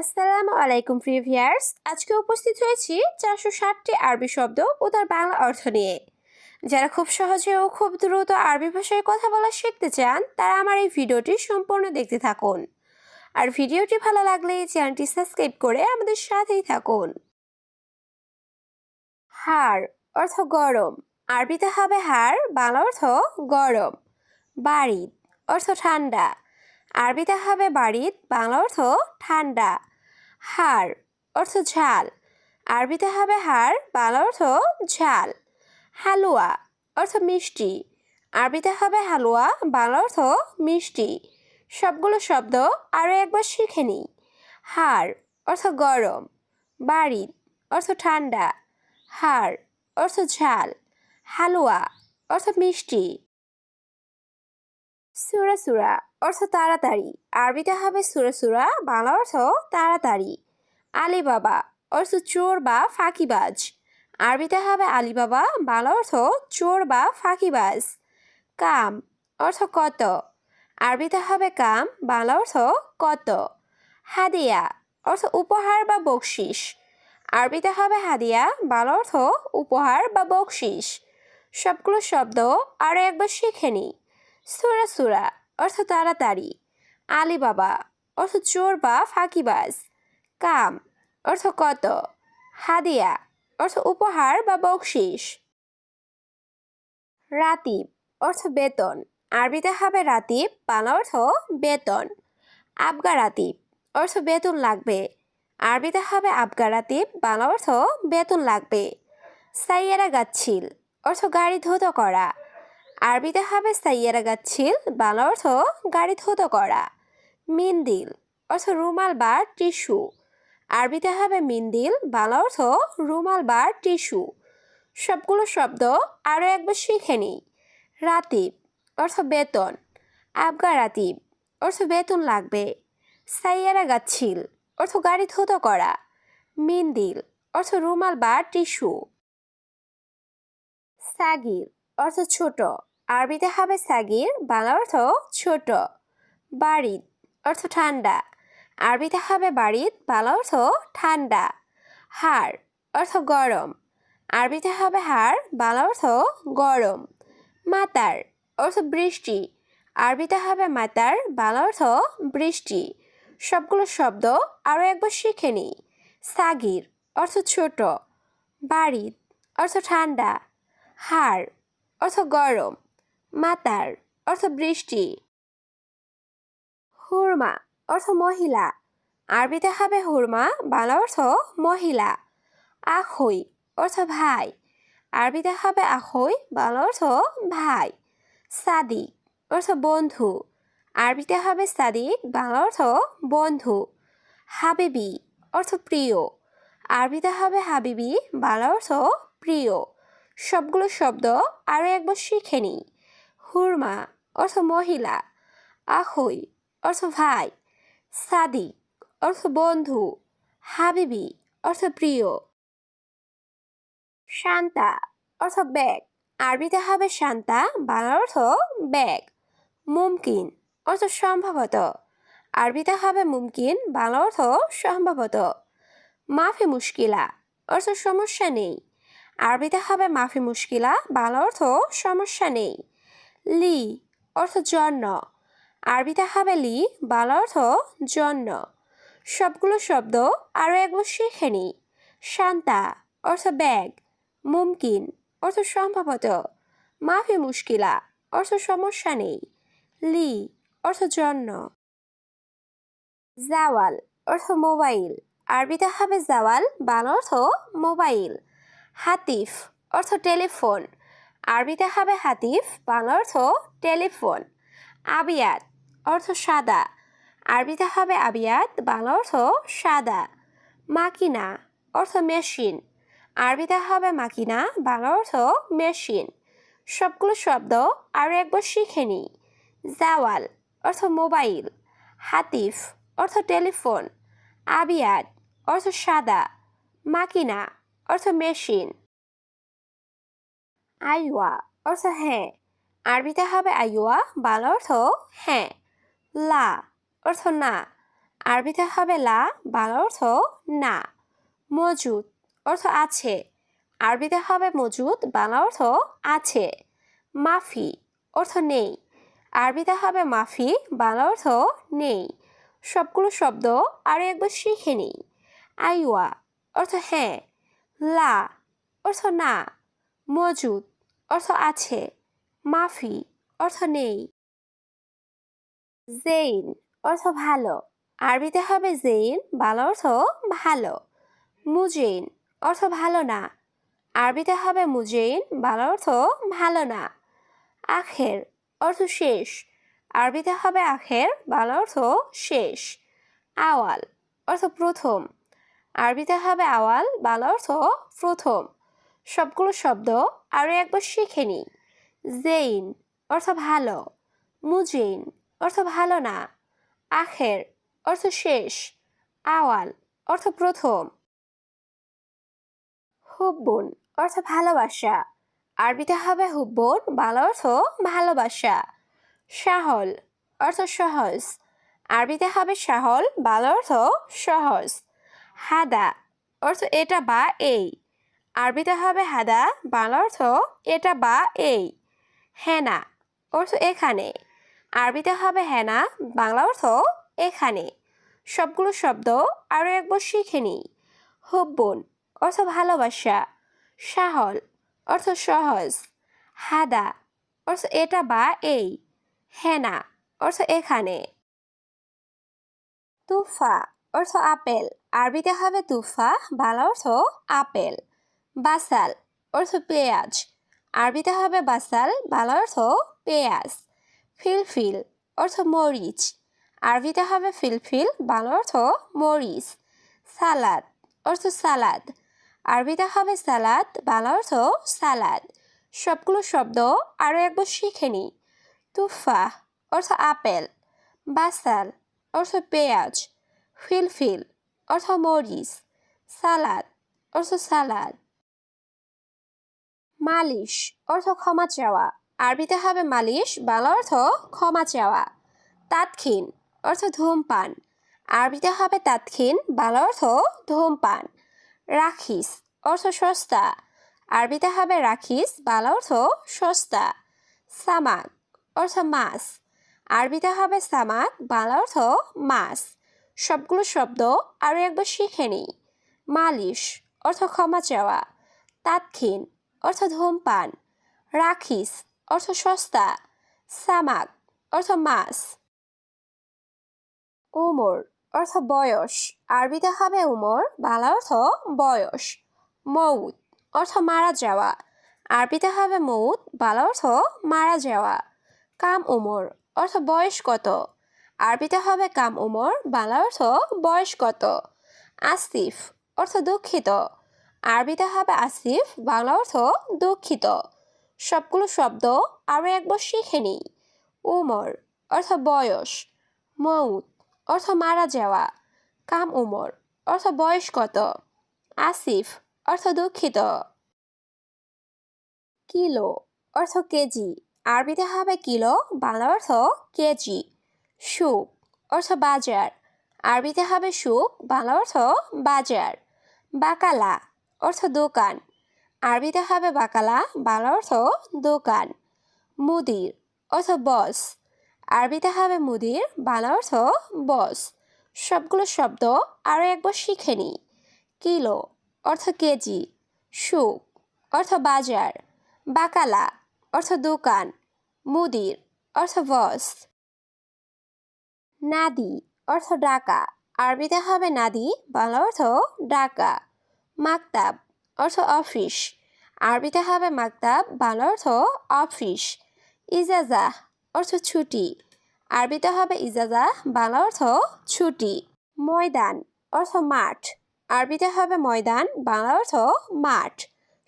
আসসালামু আলাইকুম প্রিভিয়ার্স আজকে উপস্থিত হয়েছি চারশো ষাটটি আরবি শব্দ ও তার বাংলা অর্থ নিয়ে। যারা খুব সহজে ও খুব দ্রুত আরবি ভাষায় কথা বলা শিখতে চান, তারা আমার এই ভিডিওটি সম্পূর্ণ দেখতে থাকুন। আর ভিডিওটি ভালো লাগলে এই চ্যানেলটি সাবস্ক্রাইব করে আমাদের সাথেই থাকুন। হাড় অর্থ গরম। আরবিতে হবে হাড় বাংলা অর্থ গরম। বাড়িত অর্থ ঠান্ডা। আরবিতে হবে বাড়িত বাংলা অর্থ ঠান্ডা। হাড় অর্থ ঝাল। আরবিতে হবে হাড় বাংলা অর্থ ঝাল। হালুয়া, অর্থ মিষ্টি। আরবিতে হবে হালুয়া, বাংলা অর্থ মিষ্টি। সবগুলো শব্দ আরও একবার শিখে নিই। হাড় অর্থ গরম। বাড়িত অর্থ ঠান্ডা। হাড় অর্থ ঝাল। হালুয়া, অর্থ মিষ্টি। সুরা সুরা অর্থ তাড়াতাড়ি। আরবিতে হবে সুরা সুরা, বাংলা অর্থ তাড়াতাড়ি। আলিবাবা অর্থ চোর বা ফাঁকিবাজ। আরবিতে হবে আলিবাবা, বাংলা অর্থ চোর বা ফাঁকিবাজ। কাম অর্থ কত। আরবিতে হবে কাম, বাংলা অর্থ কত। হাদিয়া অর্থ উপহার বা বকশিস আরবিতে হবে হাদিয়া, বাংলা অর্থ উপহার বা বকশিস সবগুলো শব্দ আরও একবার শিখে নিই সুরা সুরা, অর্থ তাড়াতাড়ি। আলিবাবা, অর্থ চোর বা ফাঁকিবাজ। কাম, অর্থ কত। হাদিয়া, অর্থ উপহার বা বকশিস। রাতিব, অর্থ বেতন। আরবিতে হবে রাতিব, বাংলা অর্থ বেতন। আবগা রাতিব, অর্থ বেতন লাগবে। আরবিতে হবে আবগা রাতিব, বাংলা অর্থ বেতন লাগবে। সাইয়েরা গাচ্ছিল, অর্থ গাড়ি ধুত করা। আরবিতে হবে সাইয়ারা গাচ্ছিল, বাংলা অর্থ গাড়ি ধুত করা। মিন্দিল, অর্থ রুমাল বা টিস্যু। আরবিতে হবে মিন্দিল, বাংলা অর্থ রুমাল বা টিস্যু। সবগুলো শব্দ আরও একবার শিখে নিই। রাতিব, অর্থ বেতন। আবগা রাতিব, অর্থ বেতন লাগবে। সাইয়ারা গাচ্ছিল, অর্থ গাড়ি ধুত করা। মিন্দিল, অর্থ রুমাল বা টিস্যু। সাগির, অর্থ ছোট। আরবিতে হবে সাগির, বাংলা অর্থ ছোট বাড়িত অর্থ ঠান্ডা। আরবিতে হবে বাড়িত বাংলা অর্থ ঠান্ডা। হাড় অর্থ গরম। আরবিতে হবে হাড়, বাংলা অর্থ গরম। মাতার অর্থ বৃষ্টি। আরবিতে হবে মাতার, বাংলা অর্থ বৃষ্টি। সবগুলো শব্দ আরও একবার শিখে নিই। সাগির অর্থ ছোট। বাড়িত অর্থ ঠান্ডা। হাড় অর্থ গরম। মাতার, অর্থ বৃষ্টি। হুরমা, অর্থ মহিলা। আরবিতে হবে হুরমা, বাংলা অর্থ মহিলা। আখই অর্থ ভাই। আরবিতে হবে আখই বাংলা অর্থ ভাই। সাদিক, অর্থ বন্ধু। আরবিতে হবে সাদিক, বাংলা অর্থ বন্ধু। হাবিবি, অর্থ প্রিয়। আরবিতে হবে হাবিবি, বাংলা অর্থ প্রিয়। সবগুলো শব্দ আরও একবার শিখে নিই। হুরমা অর্থ মহিলা আখই অর্থ ভাই সাদিক অর্থ বন্ধু হাবিবি অর্থ প্রিয় শান্তা অর্থ ব্যাগ আরবিতে হবে শান্তা বাংলা অর্থ ব্যাগ মুমকিন অর্থ সম্ভবত আরবিতে হবে মুমকিন বাংলা অর্থ সম্ভবত মাফি মুশকিলা অর্থ সমস্যা নেই আরবিতে হবে মাফি মুশকিলা বাংলা অর্থ সমস্যা নেই লি অর্থ জন্য। আরবিতে হবে লি, বাল অর্থ জন্য। সবগুলো শব্দ আরও একবার শিখে নিই শান্তা অর্থ ব্যাগ, মুমকিন অর্থ সম্ভবত। মাফি মুশকিলা অর্থ সমস্যা নেই। লি অর্থ জন্য। জাওয়াল অর্থ মোবাইল, আরবিতে হবে জাওয়াল, বাল অর্থ মোবাইল। হাতিফ অর্থ টেলিফোন। আরবিতে হবে হাতিফ বাংলা অর্থ টেলিফোন। আবিয়াত, অর্থ সাদা। আরবিতে হবে আবিয়াত বাংলা অর্থ সাদা। মাকিনা, অর্থ মেশিন। আরবিতে হবে মাকিনা বাংলা অর্থ মেশিন। সবগুলো শব্দ আরও একবার শিখে নিই। জাওয়াল, অর্থ মোবাইল। হাতিফ, অর্থ টেলিফোন। আবিয়াত, অর্থ সাদা। মাকিনা, অর্থ মেশিন। আইওয়া অর্থ হ্যাঁ। আরবিতে হবে আইওয়া বাংলা অর্থ হ্যাঁ। লা অর্থ না। আরবিতে হবে লা, বাংলা অর্থ না। মজুদ অর্থ আছে। আরবিতে হবে মজুদ, বাংলা অর্থ আছে। মাফি অর্থ নেই। আরবিতে হবে মাফি, বাংলা অর্থ নেই। সবগুলো শব্দ আরও একবার শিখে নিই। আইওয়া অর্থ হ্যাঁ। লা অর্থ না। মজুদ অর্থ আছে। মাফি অর্থ নেই। জেইন অর্থ ভালো। আরবিতে হবে জেইন, বাংলা অর্থ ভালো। মুজেইন অর্থ ভালো না। আরবিতে হবে মুজেইন, বাংলা অর্থ ভালো না। আখের অর্থ শেষ। আরবিতে হবে আখের, বাংলা অর্থ শেষ। আওয়াল অর্থ প্রথম। আরবিতে হবে আওয়াল, বাংলা অর্থ প্রথম। সবগুলো শব্দ আরও একবার শিখে নিই। জেইন অর্থ ভালো। মুজেইন অর্থ ভালো না। আখের অর্থ শেষ। আওয়াল অর্থ প্রথম। হুব্বুন অর্থ ভালোবাসা। আরবিতে হবে হুব্বুন, বাংলা অর্থ ভালোবাসা। সাহল অর্থ সহজ। আরবিতে হবে সাহল বাংলা অর্থ সহজ। হাদা অর্থ এটা বা এই। আরবিতে হবে হাদা, বাংলা অর্থ এটা বা এই। হেনা, অর্থ এখানে। আরবিতে হবে হেনা, বাংলা অর্থ এখানে। সবগুলো শব্দ আরও একবার শিখে নিই। হুব্বুন, অর্থ ভালোবাসা। সাহল অর্থ সহজ। হাদা, অর্থ এটা বা এই। হেনা, অর্থ এখানে। তুফা, অর্থ আপেল। আরবিতে হবে তুফা, বাংলা অর্থ আপেল। বাসাল, অর্থ পেঁয়াজ। আরবিতে হবে বাসাল, বাংলা অর্থ পেঁয়াজ। ফিলফিল, অর্থ মরিচ। আরবিতে হবে ফিলফিল, বাংলা অর্থ মরিচ। সালাদ, অর্থ সালাদ। আরবিতে হবে সালাদ, বাংলা অর্থ সালাদ। সবগুলো শব্দ আরও একবার শিখে নিই তুফা, অর্থ আপেল। বাসাল, অর্থ পেঁয়াজ। ফিলফিল, অর্থ মরিচ। সালাদ, অর্থ সালাদ। মালিশ, অর্থ ক্ষমা চাওয়া। আরবিতে হবে মালিশ, বাংলা অর্থ ক্ষমা চাওয়া। তাৎক্ষীন অর্থ ধূমপান। আরবিতে হবে তাৎক্ষীন বাংলা অর্থ ধূমপান। রাখিস, অর্থ সস্তা। আরবিতে হবে রাখিস, বাংলা অর্থ সস্তা। সামাক, অর্থ মাছ। আরবিতে হবে সামাক, বাংলা অর্থ মাছ। সবগুলো শব্দ আরও একবার শিখে নিই। মালিশ, অর্থ ক্ষমা চাওয়া। তাৎক্ষীন অর্থ ধূমপান। রাখিস, অর্থ সস্তা। সামাক অর্থ মাছ। উমর, অর্থ বয়স। আরবিতে হবে উমর, বাংলা অর্থ বয়স। মৌত অর্থ মারা যাওয়া। আরবিতে হবে মৌত বাংলা অর্থ মারা যাওয়া। কাম উমর, অর্থ বয়স কত? আরবিতে হবে কাম উমর, বাংলা অর্থ বয়স কত? আসিফ, অর্থ দুঃখিত। আরবিতে হবে আসিফ, বাংলা অর্থ দুঃখিত। সবগুলো শব্দ আরও একবার শিখে নিই। উমর, অর্থ বয়স। মৌত অর্থ মারা যাওয়া। কাম উমর, অর্থ বয়স কত। আসিফ, অর্থ দুঃখিত। কিলো, অর্থ কেজি। আরবিতে হবে কিলো, বাংলা অর্থ কেজি। সুক অর্থ বাজার। আরবিতে হবে সুক বাংলা অর্থ বাজার। বাকালা অর্থ দোকান। আরবিতে হবে বাকালা, বাংলা অর্থ দোকান। মুদির অর্থ বস। আরবিতে হবে মুদির, বাংলা অর্থ বস। সবগুলো শব্দ আরও একবার শিখে নিই। কিলো অর্থ কেজি। সুক অর্থ বাজার। বাকালা অর্থ দোকান। মুদির অর্থ বস। নাদি অর্থ ডাকা। আরবিতে হবে নাদি, বাংলা অর্থ ডাকা। মাকতাব, অর্থ অফিস। আরবিতে হবে মাকতাব বাংলা অর্থ অফিস। ইজাজা, অর্থ ছুটি। আরবিতে হবে ইজাজা বাংলা অর্থ ছুটি। ময়দান, অর্থ মাঠ। আরবিতে হবে ময়দান বাংলা অর্থ মাঠ।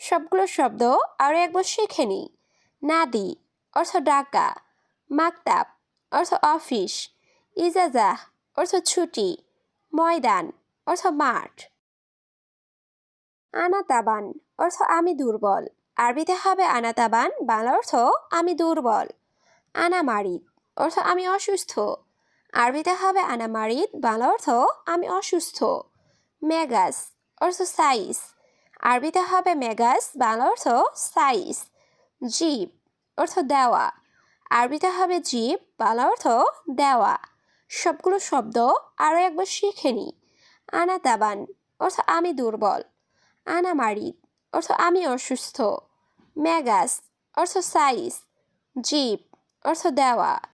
সবগুলো শব্দ আরও একবার শিখে নিই। নাদি, অর্থ ডাকা। মাকতাব, অর্থ অফিস। ইজাজা, অর্থ ছুটি। ময়দান, অর্থ মাঠ। আনাতাবান অর্থ আমি দুর্বল। আরবিতে হবে আনাতাবান, বাংলা অর্থ আমি দুর্বল। আনামারি অর্থ আমি অসুস্থ। আরবিতে হবে আনা মারিদ বাংলা অর্থ আমি অসুস্থ। মেগাস অর্থ সাইজ আরবিতে হবে মেগাস, বাংলা অর্থ সাইজ জিপ অর্থ দেওয়া। আরবিতে হবে জিপ বাংলা অর্থ দেওয়া। সবগুলো শব্দ আরও একবার শিখে নিই। আনা তাবান অর্থ আমি দুর্বল। আনা মারিদ অর্থ আমি অসুস্থ। ম্যাগাস অর্থ সাইজ। জিপ অর্থ দেওয়া।